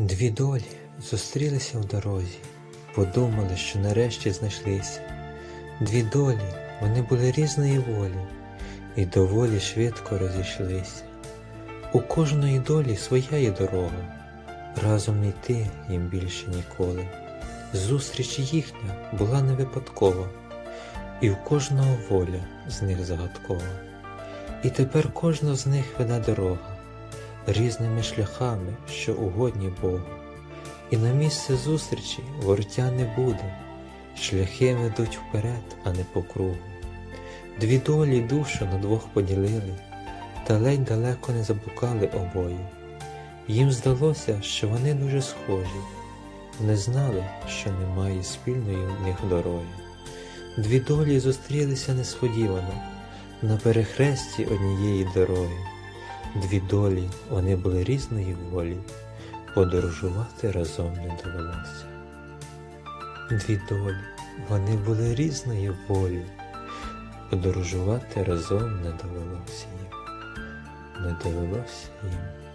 Дві долі зустрілися в дорозі, подумали, що нарешті знайшлися. Дві долі, вони були різної волі, і доволі швидко розійшлися. У кожної долі своя є дорога, разом не йти їм більше ніколи. Зустріч їхня була не випадкова, і в кожного воля з них загадкова. І тепер кожна з них веде дорога різними шляхами, що угодні Богу. І на місце зустрічі вортя не буде, шляхи ведуть вперед, а не по кругу. Дві долі душу на двох поділили, та ледь далеко не заблукали обоє. Їм здалося, що вони дуже схожі, не знали, що немає спільної в них дороги. Дві долі зустрілися несподівано на перехресті однієї дороги. Дві долі вони були різної волі, подорожувати разом не довелося. Дві долі вони були різної волі, подорожувати разом не довелося їм, не довелося їм